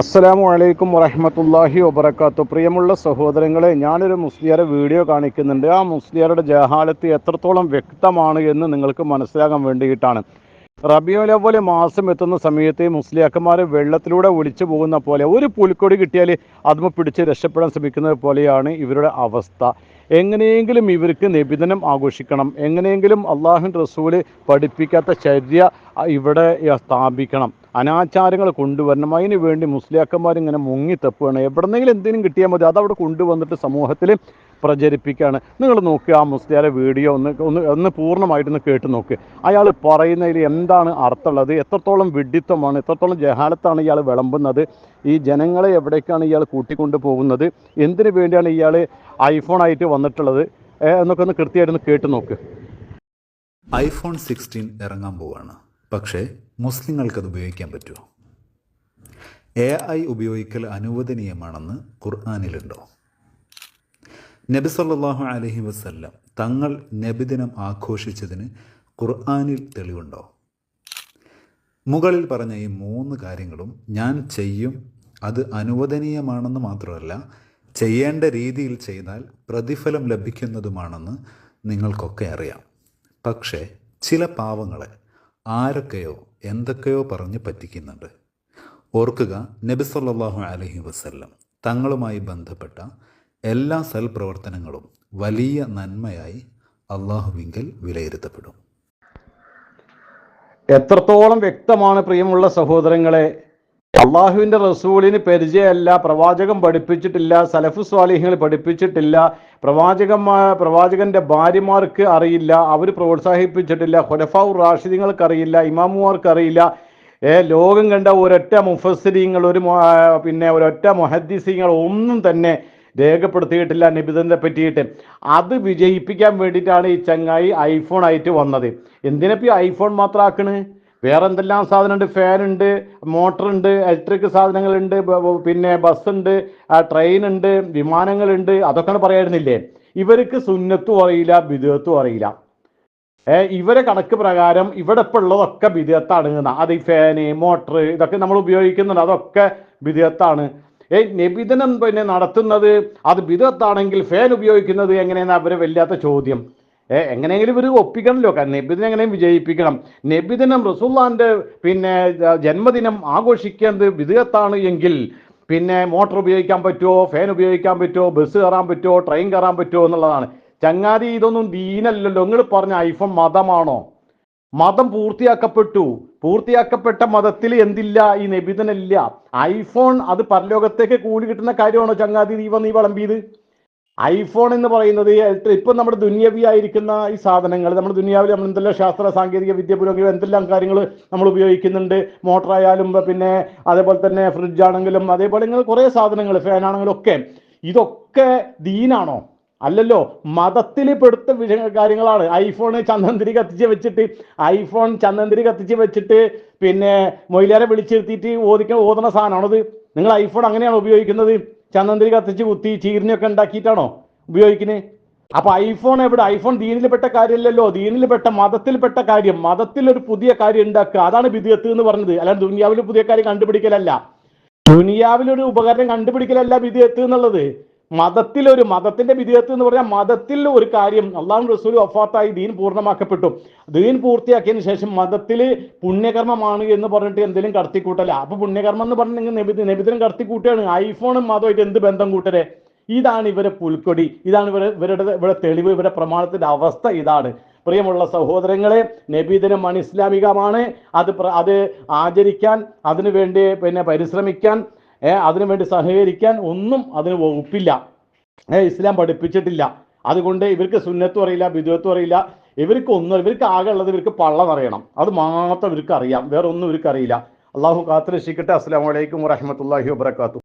അസ്സലാമു അലൈക്കും വറഹമത്തല്ലാഹി വബർക്കാത്തു പ്രിയമുള്ള സഹോദരങ്ങളെ ഞാനൊരു മുസ്ലിയാരെ വീഡിയോ കാണിക്കുന്നുണ്ട്. ആ മുസ്ലിയാരുടെ ജഹാലത്ത് എത്രത്തോളം വ്യക്തമാണ് എന്ന് നിങ്ങൾക്ക് മനസ്സിലാകാൻ വേണ്ടിയിട്ടാണ്. റബിയോലെ മാസം എത്തുന്ന സമയത്ത് മുസ്ലിയാക്കന്മാർ വെള്ളത്തിലൂടെ ഒളിച്ചു പോകുന്ന പോലെ ഒരു പുലിക്കൊടി കിട്ടിയാൽ അതുമ പിടിച്ച് രക്ഷപ്പെടാൻ ശ്രമിക്കുന്നത് പോലെയാണ് ഇവരുടെ അവസ്ഥ. എങ്ങനെയെങ്കിലും ഇവർക്ക് നിബിധനം ആഘോഷിക്കണം. എങ്ങനെയെങ്കിലും അള്ളാഹു റസൂൽ പഠിപ്പിക്കാത്ത ചര്യ ഇവിടെ സ്ഥാപിക്കണം. അനാചാരങ്ങൾ കൊണ്ടുവരണം. അതിന് വേണ്ടി മുസ്ലിയാക്കന്മാർ ഇങ്ങനെ മുങ്ങി തപ്പുകയാണ്. എവിടെന്നെങ്കിലും എന്തെങ്കിലും കിട്ടിയാൽ മതി. അതവിടെ കൊണ്ടുവന്നിട്ട് സമൂഹത്തിൽ പ്രചരിപ്പിക്കുകയാണ് നിങ്ങൾ നോക്കുക ആ മുസ്ലിയാരെ വീഡിയോ ഒന്ന് ഒന്ന് ഒന്ന് പൂർണമായിട്ടൊന്ന് കേട്ട് നോക്ക്. അയാൾ പറയുന്നതിൽ എന്താണ് അർത്ഥമുള്ളത്? എത്രത്തോളം വിഡിത്തമാണ് എത്രത്തോളം ജഹാലത്താണ് ഇയാൾ വിളമ്പുന്നത്? ഈ ജനങ്ങളെ എവിടേക്കാണ് ഇയാൾ കൂട്ടിക്കൊണ്ടു പോകുന്നത്? എന്തിനു വേണ്ടിയാണ് ഇയാൾ ഐഫോൺ ആയിട്ട് വന്നിട്ടുള്ളത്? എന്നൊക്കെ ഒന്ന് കൃത്യമായിട്ടൊന്ന് കേട്ട് നോക്ക്. ഐഫോൺ സിക്സ്റ്റീൻ ഇറങ്ങാൻ പോവാണ്. പക്ഷേ മുസ്ലിങ്ങൾക്കത് ഉപയോഗിക്കാൻ പറ്റുമോ? എ ഐ ഉപയോഗിക്കൽ അനുവദനീയമാണെന്ന് ഖുർആാനിലുണ്ടോ? നബി സല്ലല്ലാഹു അലൈഹി വസല്ലം തങ്ങൾ നബിദിനം ആഘോഷിച്ചതിന് ഖുർആാനിൽ തെളിവുണ്ടോ? മുകളിൽ പറഞ്ഞ ഈ മൂന്ന് കാര്യങ്ങളും ഞാൻ ചെയ്യും അത് അനുവദനീയമാണെന്ന് മാത്രമല്ല ചെയ്യേണ്ട രീതിയിൽ ചെയ്താൽ പ്രതിഫലം ലഭിക്കുന്നതുമാണെന്ന് നിങ്ങൾക്കൊക്കെ അറിയാം. പക്ഷേ ചില പാവങ്ങളെ ആരൊക്കെയോ എന്തൊക്കെയോ പറഞ്ഞ് പറ്റിക്കുന്നുണ്ട്. ഓർക്കുക നബി സല്ലല്ലാഹു അലൈഹി വസല്ലം തങ്ങളുമായി ബന്ധപ്പെട്ട എല്ലാ സൽപ്രവർത്തനങ്ങളും വലിയ നന്മയായി അള്ളാഹുവിങ്കൽ വിലയിരുത്തപ്പെടും. എത്രത്തോളം വ്യക്തമാണ് പ്രിയമുള്ള സഹോദരങ്ങളെ അള്ളാഹുവിന്റെ റസൂലിന് പരിചയമല്ല പ്രവാചകം പഠിപ്പിച്ചിട്ടില്ല സലഫു സ്വാലിഹ്യങ്ങൾ പഠിപ്പിച്ചിട്ടില്ല പ്രവാചകന്മാർ പ്രവാചകന്റെ ഭാര്യമാർക്ക് അറിയില്ല അവർ പ്രോത്സാഹിപ്പിച്ചിട്ടില്ല ഹുലഫാവു റാഷിദികൾക്ക് അറിയില്ല ഇമാമുമാർക്ക് അറിയില്ല ഏ ലോകം കണ്ട ഒരൊറ്റ മുഫസ്സരിങ്ങൾ ഒരു പിന്നെ ഒരൊറ്റ മൊഹദ്ദിസിങ്ങൾ ഒന്നും തന്നെ രേഖപ്പെടുത്തിയിട്ടില്ല നിബിധനെ പറ്റിയിട്ട്. അത് വിജയിപ്പിക്കാൻ വേണ്ടിയിട്ടാണ് ഈ ചങ്ങായി ഐഫോൺ ആയിട്ട് വന്നത് എന്തിനപ്പോ ഐഫോൺ മാത്രം ആക്കണ് വേറെ എന്തെല്ലാം സാധനമുണ്ട്? മോട്ടർ ഉണ്ട് ഇലക്ട്രിക് സാധനങ്ങളുണ്ട് പിന്നെ ബസ്സുണ്ട് ട്രെയിൻ ഉണ്ട് വിമാനങ്ങളുണ്ട് അതൊക്കെ പറയായിരുന്നില്ലേ ഇവർക്ക് സുന്നത്തും അറിയില്ല ബിദത്തും അറിയില്ല. ഏ ഇവരെ കണക്ക് പ്രകാരം ഇവിടെ ഇപ്പോൾ ഉള്ളതൊക്കെ ബിദത്താണ് അത് ഈ ഫാന് മോട്ടർ ഇതൊക്കെ നമ്മൾ ഉപയോഗിക്കുന്നുണ്ട്. അതൊക്കെ ബിദത്താണ് ഏ നിബിധനം പിന്നെ നടത്തുന്നത് അത് ബിദത്താണെങ്കിൽ ഫാൻ ഉപയോഗിക്കുന്നത് എങ്ങനെയെന്ന്? അവരെ വല്ലാത്ത ചോദ്യം. എങ്ങനെയെങ്കിലും ഇവർ ഒപ്പിക്കണമല്ലോ കാരണം നബിദിനം എങ്ങനെയും വിജയിപ്പിക്കണം. നബിദിനം റസൂള്ളാന്റെ പിന്നെ ജന്മദിനം ആഘോഷിക്കേണ്ടത് വിധേയത്താണ് എങ്കിൽ പിന്നെ മോട്ടോർ ഉപയോഗിക്കാൻ പറ്റുമോ ഫാൻ ഉപയോഗിക്കാൻ പറ്റുമോ ബസ് കയറാൻ പറ്റുമോ ട്രെയിൻ കയറാൻ പറ്റുമോ എന്നുള്ളതാണ്. ചങ്ങാതി ഇതൊന്നും ദീനല്ലല്ലോ. നിങ്ങൾ പറഞ്ഞ ഐഫോൺ മതമാണോ? മതം പൂർത്തിയാക്കപ്പെട്ടു. പൂർത്തിയാക്കപ്പെട്ട മതത്തിൽ എന്തില്ല? ഈ നബിതനില്ല ഐഫോൺ അത് പരലോകത്തേക്ക് കൂലി കിട്ടുന്ന കാര്യമാണോ ചങ്ങാതി? നീ വന്ന് നീ വിളമ്പിയത് ഐഫോൺ എന്ന് പറയുന്നത് ഇപ്പം നമ്മുടെ ദുന്യവിയായിരിക്കുന്ന ഈ സാധനങ്ങൾ നമ്മുടെ ദുനിയാവിൽ നമ്മൾ എന്തെല്ലാം ശാസ്ത്ര സാങ്കേതിക വിദ്യ പുരോഗതി എന്തെല്ലാം കാര്യങ്ങൾ നമ്മൾ ഉപയോഗിക്കുന്നുണ്ട്. മോട്ടർ ആയാലും പിന്നെ അതേപോലെ തന്നെ ഫ്രിഡ്ജ് ആണെങ്കിലും അതേപോലെ ഇങ്ങനെ കുറേ സാധനങ്ങൾ ഫാൻ ആണെങ്കിലും ഒക്കെ. ഇതൊക്കെ ദീനാണോ? അല്ലല്ലോ മതത്തിൽ പെടുത്ത കാര്യങ്ങളാണ്. ഐഫോൺ ചന്ദനത്തിരി കത്തിച്ച് വെച്ചിട്ട് ഐഫോൺ ചന്ദനത്തിരി കത്തിച്ച് വെച്ചിട്ട് പിന്നെ മൊയിലാരെ വിളിച്ചിരുത്തിയിട്ട് ഓദിക്കാൻ ഓതുന്ന സാധനമാണത് നിങ്ങൾ ഐഫോൺ അങ്ങനെയാണ് ഉപയോഗിക്കുന്നത്? ചന്ദനത്തിരി കത്തിച്ച് കുത്തി ചീരിനൊക്കെ ഉണ്ടാക്കിയിട്ടാണോ ഉപയോഗിക്കുന്നത് അപ്പൊ ഐഫോൺ എവിടെ? ഐഫോൺ ദീനിൽപ്പെട്ട കാര്യമല്ലല്ലോ. ദീനിൽപ്പെട്ട മതത്തിൽപ്പെട്ട കാര്യം. മതത്തിൽ ഒരു പുതിയ കാര്യം ഉണ്ടാക്കുക. അതാണ് ബിദിയത്ത് എന്ന് പറഞ്ഞത്. അല്ലാതെ ദുനിയാവിൽ പുതിയ കാര്യം കണ്ടുപിടിക്കലല്ല. ദുനിയാവിലൊരു ഉപകരണം കണ്ടുപിടിക്കലല്ല ബിദിയത്ത് എന്നുള്ളത്. മതത്തിലൊരു മതത്തിന്റെ വിധേയത്വം എന്ന് പറഞ്ഞാൽ മതത്തിൽ ഒരു കാര്യം അള്ളാഹു റസൂൽ വഫാത്തായി ദീൻ പൂർണമാക്കപ്പെട്ടു. ദീൻ പൂർത്തിയാക്കിയതിന് ശേഷം മതത്തിൽ പുണ്യകർമ്മമാണ് എന്ന് പറഞ്ഞിട്ട് എന്തെങ്കിലും കടത്തിക്കൂട്ടല. അപ്പൊ പുണ്യകർമ്മം എന്ന് പറഞ്ഞ് നിങ്ങൾ നബി നബിദിനം കടത്തിക്കൂട്ടുകയാണ് ഐഫോണും മതമായിട്ട് എന്ത് ബന്ധം കൂട്ടരെ? ഇതാണ് ഇവരെ പുൽക്കൊടി. ഇതാണ് ഇവരെ ഇവരുടെ ഇവിടെ തെളിവ് ഇവരുടെ പ്രമാണത്തിന്റെ അവസ്ഥ ഇതാണ്. പ്രിയമുള്ള സഹോദരങ്ങളെ നബീദിനം അണിസ്ലാമികമാണ് അത് അത് ആചരിക്കാൻ അതിനു വേണ്ടി പിന്നെ പരിശ്രമിക്കാൻ അതിനുവേണ്ടി സഹകരിക്കാൻ ഒന്നും അതിന് വകുപ്പില്ല ഇസ്ലാം പഠിപ്പിച്ചിട്ടില്ല. അതുകൊണ്ട് ഇവർക്ക് സുന്നത്തും അറിയില്ല ബിദുവത്തും അറിയില്ല. ഇവർക്ക് ഒന്നും ഇവർക്ക് ആകെ ഉള്ളത് ഇവർക്ക് പള്ളം അറിയണം. അത് മാത്രം ഇവർക്ക് അറിയാം വേറെ ഒന്നും ഇവർക്ക് അറിയില്ല അള്ളാഹു കാത്തുരക്ഷിക്കട്ടെ. അസ്സാം വലൈക്കും വറഹമത്തല്ലാഹി വാബർക്കാത്തു